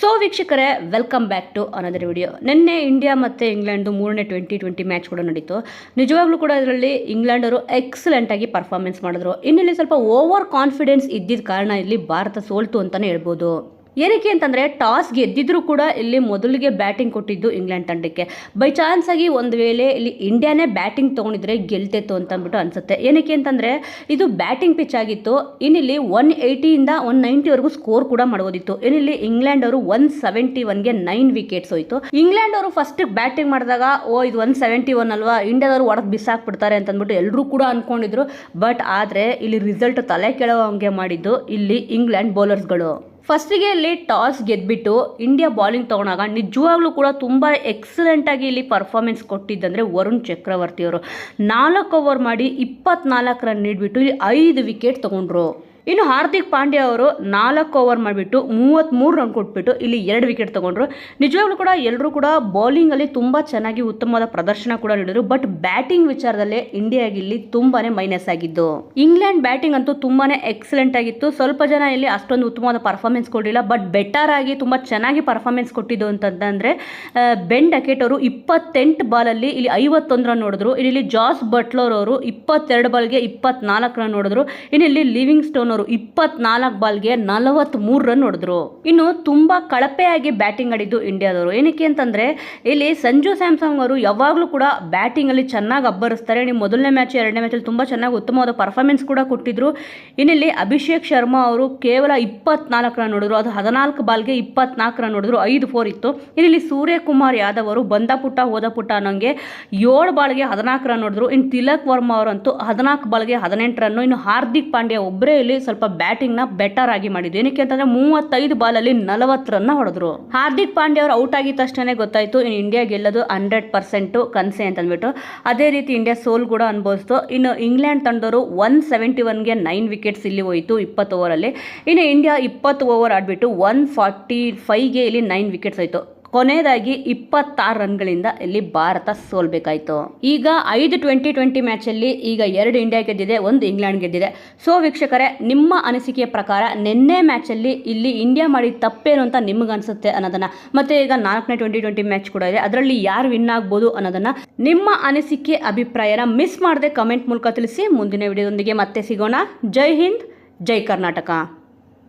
So ವೀಕ್ಷಕರೇ welcome back to another video ನಿನ್ನೆ India ಮತ್ತು ಇಂಗ್ಲೆಂಡು ಮೂರನೇ ಟ್ವೆಂಟಿ ಟ್ವೆಂಟಿ ಮ್ಯಾಚ್ ಕೂಡ ನಡೀತು. ನಿಜವಾಗ್ಲೂ ಕೂಡ ಇದರಲ್ಲಿ ಎಕ್ಸಲೆಂಟ್ ಆಗಿ ಪರ್ಫಾರ್ಮೆನ್ಸ್ ಮಾಡಿದ್ರು. ಇನ್ನಿಲ್ಲಿ ಸ್ವಲ್ಪ ಓವರ್ ಕಾನ್ಫಿಡೆನ್ಸ್ ಇದ್ದಿದ್ದ ಕಾರಣ ಇಲ್ಲಿ ಭಾರತ ಸೋಲ್ತು ಅಂತಲೇ ಹೇಳ್ಬೋದು. ಏನಕ್ಕೆ ಅಂತಂದರೆ ಟಾಸ್ ಗೆದ್ದಿದ್ರು ಕೂಡ ಇಲ್ಲಿ ಮೊದಲಿಗೆ ಬ್ಯಾಟಿಂಗ್ ಕೊಟ್ಟಿದ್ದು ಇಂಗ್ಲೆಂಡ್ ತಂಡಕ್ಕೆ. ಬೈ ಚಾನ್ಸ್ ಆಗಿ ಒಂದು ವೇಳೆ ಇಲ್ಲಿ ಇಂಡಿಯಾನೇ ಬ್ಯಾಟಿಂಗ್ ತೊಗೊಂಡಿದ್ರೆ ಗೆಲ್ತಿತ್ತು ಅಂತ ಅಂದ್ಬಿಟ್ಟು ಅನಿಸುತ್ತೆ. ಏನಕ್ಕೆ ಅಂತಂದರೆ ಇದು ಬ್ಯಾಟಿಂಗ್ ಪಿಚ್ ಆಗಿತ್ತು. ಇನ್ನಿಲ್ಲಿ ಒನ್ ಏಯ್ಟಿಯಿಂದ ಒನ್ ನೈಂಟಿವರೆಗೂ ಸ್ಕೋರ್ ಕೂಡ ಮಾಡ್ಬೋದಿತ್ತು. ಏನಿಲ್ಲಿ ಇಂಗ್ಲೆಂಡ್ ಅವರು ಒನ್ ಸೆವೆಂಟಿ ಒನ್ಗೆ ನೈನ್ ವಿಕೆಟ್ಸ್ ಹೋಯಿತು. ಇಂಗ್ಲೆಂಡ್ ಅವರು ಫಸ್ಟ್ ಬ್ಯಾಟಿಂಗ್ ಮಾಡಿದಾಗ, ಓ, ಇದು ಒನ್ ಸೆವೆಂಟಿ ಒನ್ ಅಲ್ವಾ? ಇಂಡಿಯಾದವರು ಹೊಡೆದು ಬಿಸಾಕ್ಬಿಡ್ತಾರೆ ಅಂತ ಅಂದ್ಬಿಟ್ಟು ಎಲ್ಲರೂ ಕೂಡ ಅನ್ಕೊಂಡಿದ್ರು. ಬಟ್ ಆದರೆ ಇಲ್ಲಿ ರಿಸಲ್ಟ್ ತಲೆ ಕೆಳವಂಗೆ ಮಾಡಿದ್ದು ಇಲ್ಲಿ ಇಂಗ್ಲೆಂಡ್ ಬೌಲರ್ಸ್ಗಳು ಫಸ್ಟಿಗೆ ಇಲ್ಲಿ ಟಾಸ್ ಗೆದ್ಬಿಟ್ಟು ಇಂಡಿಯಾ ಬಾಲಿಂಗ್ ತಗೊಂಡಾಗ ನಿಜವಾಗ್ಲೂ ಕೂಡ ತುಂಬ ಎಕ್ಸಲೆಂಟಾಗಿ ಇಲ್ಲಿ ಪರ್ಫಾರ್ಮೆನ್ಸ್ ಕೊಟ್ಟಿದ್ದಂದರೆ ವರುಣ್ ಚಕ್ರವರ್ತಿಯವರು. ನಾಲ್ಕು ಓವರ್ ಮಾಡಿ ಇಪ್ಪತ್ನಾಲ್ಕು ರನ್ ನೀಡಿಬಿಟ್ಟು ಇಲ್ಲಿ ಐದು ವಿಕೆಟ್ ತೊಗೊಂಡ್ರು. ಇನ್ನು ಹಾರ್ದಿಕ್ ಪಾಂಡ್ಯ ಅವರು ನಾಲ್ಕು ಓವರ್ ಮಾಡಿಬಿಟ್ಟು ಮೂವತ್ತ್ಮೂರು ರನ್ ಕೊಟ್ಬಿಟ್ಟು ಇಲ್ಲಿ ಎರಡು ವಿಕೆಟ್ ತೊಗೊಂಡ್ರು. ನಿಜವಾಗ್ಲೂ ಕೂಡ ಎಲ್ಲರೂ ಕೂಡ ಬೌಲಿಂಗಲ್ಲಿ ತುಂಬ ಚೆನ್ನಾಗಿ ಉತ್ತಮವಾದ ಪ್ರದರ್ಶನ ಕೂಡ ನೀಡಿದರು. ಬಟ್ ಬ್ಯಾಟಿಂಗ್ ವಿಚಾರದಲ್ಲೇ ಇಂಡಿಯಾಗೆ ಇಲ್ಲಿ ತುಂಬಾ ಮೈನಸ್ ಆಗಿದ್ದು. ಇಂಗ್ಲೆಂಡ್ ಬ್ಯಾಟಿಂಗ್ ಅಂತೂ ತುಂಬಾ ಎಕ್ಸಲೆಂಟ್ ಆಗಿತ್ತು. ಸ್ವಲ್ಪ ಜನ ಇಲ್ಲಿ ಅಷ್ಟೊಂದು ಉತ್ತಮವಾದ ಪರ್ಫಾರ್ಮೆನ್ಸ್ ಕೊಡಲಿಲ್ಲ. ಬಟ್ ಬೆಟರ್ ಆಗಿ ತುಂಬ ಚೆನ್ನಾಗಿ ಪರ್ಫಾರ್ಮೆನ್ಸ್ ಕೊಟ್ಟಿದ್ದು ಅಂತಂದರೆ ಬೆನ್ ಡಕೆಟ್ ಅವರು ಇಪ್ಪತ್ತೆಂಟು ಬಾಲಲ್ಲಿ ಇಲ್ಲಿ ಐವತ್ತೊಂದು ರನ್ ನೋಡಿದ್ರು. ಇಲ್ಲಿ ಜಾಸ್ ಬಟ್ಲರ್ ಅವರು ಇಪ್ಪತ್ತೆರಡು ಬಾಲ್ಗೆ ಇಪ್ಪತ್ನಾಲ್ಕು ರನ್ ನೋಡಿದ್ರು. ಇನ್ನು ಇಲ್ಲಿ ಲಿವಿಂಗ್ ಸ್ಟೋನ್ ಅವರು ಇಪ್ಪತ್ನಾಲ್ಕು ಬಾಲ್ಗೆ ನಲವತ್ತ್ಮೂರು ರನ್ ಹೊಡೆದ್ರು. ಇನ್ನು ತುಂಬ ಕಳಪೆಯಾಗಿ ಬ್ಯಾಟಿಂಗ್ ಆಡಿದ್ದು ಇಂಡಿಯಾದವರು. ಏನಕ್ಕೆ ಅಂತಂದರೆ, ಇಲ್ಲಿ ಸಂಜು ಸ್ಯಾಮ್ಸಂಗ್ ಅವರು ಯಾವಾಗಲೂ ಕೂಡ ಬ್ಯಾಟಿಂಗಲ್ಲಿ ಚೆನ್ನಾಗಿ ಅಬ್ಬರಿಸ್ತಾರೆ. ನೀವು ಮೊದಲನೇ ಮ್ಯಾಚ್, ಎರಡನೇ ಮ್ಯಾಚಲ್ಲಿ ತುಂಬ ಚೆನ್ನಾಗಿ ಉತ್ತಮವಾದ ಪರ್ಫಾರ್ಮೆನ್ಸ್ ಕೂಡ ಕೊಟ್ಟಿದ್ರು. ಇನ್ನಿಲ್ಲಿ ಅಭಿಷೇಕ್ ಶರ್ಮಾ ಅವರು ಕೇವಲ ಇಪ್ಪತ್ನಾಲ್ಕು ರನ್ ನೋಡಿದ್ರು ಅದು ಹದಿನಾಲ್ಕು ಬಾಲ್ಗೆ ಇಪ್ಪತ್ನಾಲ್ಕು ರನ್ ನೋಡಿದ್ರು ಐದು ಫೋರ್ ಇತ್ತು ಇಲ್ಲಿ ಸೂರ್ಯಕುಮಾರ್ ಯಾದವ್ ಅವರು ಬಂದ ಪುಟ್ಟ, ಹೋದ ಪುಟ್ಟ ಅನ್ನೋಂಗೆ ಏಳು ಬಾಲ್ಗೆ ಹದಿನಾಲ್ಕು ರನ್ ನೋಡಿದ್ರು ಇನ್ನು ತಿಲಕ್ ವರ್ಮಾ ಅವರಂತೂ ಹದಿನಾಲ್ಕು ಬಾಲ್ಗೆ ಹದಿನೆಂಟು ರನ್ನು. ಇನ್ನು ಹಾರ್ದಿಕ್ ಪಾಂಡ್ಯ ಒಬ್ಬರೇ ಇಲ್ಲಿ ಸ್ವಲ್ಪ ಬ್ಯಾಟಿಂಗ್ನ ಬೆಟರ್ ಆಗಿ ಮಾಡಿದ್ದು ಏನಕ್ಕೆ ಅಂತಂದ್ರೆ ಮೂವತ್ತೈದು ಬಾಲಲ್ಲಿ ನಲವತ್ತು ರನ್ನ ಹೊಡೆದ್ರು. ಹಾರ್ದಿಕ್ ಪಾಂಡ್ಯ ಅವರು ಔಟ್ ಆಗಿದ ತಕ್ಷಣ ಗೊತ್ತಾಯ್ತು ಇಂಡಿಯಾ ಗೆಲ್ಲೋದು ಹಂಡ್ರೆಡ್ ಪರ್ಸೆಂಟು ಕನಸೆ ಅಂತ ಅಂದ್ಬಿಟ್ಟು ಅದೇ ರೀತಿ ಇಂಡಿಯಾ ಸೋಲ್ ಕೂಡ ಅನುಭವಿಸ್ತು. ಇನ್ನು ಇಂಗ್ಲೆಂಡ್ ತಂಡವರು ಒನ್ ಸೆವೆಂಟಿ ಒನ್ಗೆ ನೈನ್ ವಿಕೆಟ್ಸ್ ಇಲ್ಲಿ ಹೋಯಿತು ಇಪ್ಪತ್ತು ಓವರಲ್ಲಿ ಇನ್ನು ಇಂಡಿಯಾ ಇಪ್ಪತ್ತು ಓವರ್ ಆಡಿಬಿಟ್ಟು ಒನ್ ಫಾರ್ಟಿ ಫೈವ್ಗೆ ಇಲ್ಲಿ ನೈನ್ ವಿಕೆಟ್ಸ್ ಹೋಯಿತು. ಕೊನೆಯದಾಗಿ ಇಪ್ಪತ್ತಾರು ರನ್ಗಳಿಂದ ಇಲ್ಲಿ ಭಾರತ ಸೋಲ್ಬೇಕಾಯ್ತು. ಈಗ ಐದು ಟ್ವೆಂಟಿ ಟ್ವೆಂಟಿ ಮ್ಯಾಚಲ್ಲಿ ಈಗ ಎರಡು ಇಂಡಿಯಾ ಗೆದ್ದಿದೆ, ಒಂದು ಇಂಗ್ಲೆಂಡ್ ಗೆದ್ದಿದೆ. ಸೊ ವೀಕ್ಷಕರೇ, ನಿಮ್ಮ ಅನಿಸಿಕೆಯ ಪ್ರಕಾರ ನಿನ್ನೆ ಮ್ಯಾಚಲ್ಲಿ ಇಲ್ಲಿ ಇಂಡಿಯಾ ಮಾಡಿದ ತಪ್ಪೇನು ಅಂತ ನಿಮ್ಗೆ ಅನಿಸುತ್ತೆ ಅನ್ನೋದನ್ನ. ಮತ್ತೆ ಈಗ ನಾಲ್ಕನೇ ಟ್ವೆಂಟಿ ಟ್ವೆಂಟಿ ಮ್ಯಾಚ್ ಕೂಡ ಇದೆ. ಅದರಲ್ಲಿ ಯಾರು ವಿನ್ ಆಗ್ಬೋದು ಅನ್ನೋದನ್ನ ನಿಮ್ಮ ಅನಿಸಿಕೆ, ಅಭಿಪ್ರಾಯನ ಮಿಸ್ ಮಾಡದೆ ಕಮೆಂಟ್ ಮೂಲಕ ತಿಳಿಸಿ ಮುಂದಿನ ವಿಡಿಯೋದೊಂದಿಗೆ ಮತ್ತೆ ಸಿಗೋಣ. ಜೈ ಹಿಂದ್, ಜೈ ಕರ್ನಾಟಕ.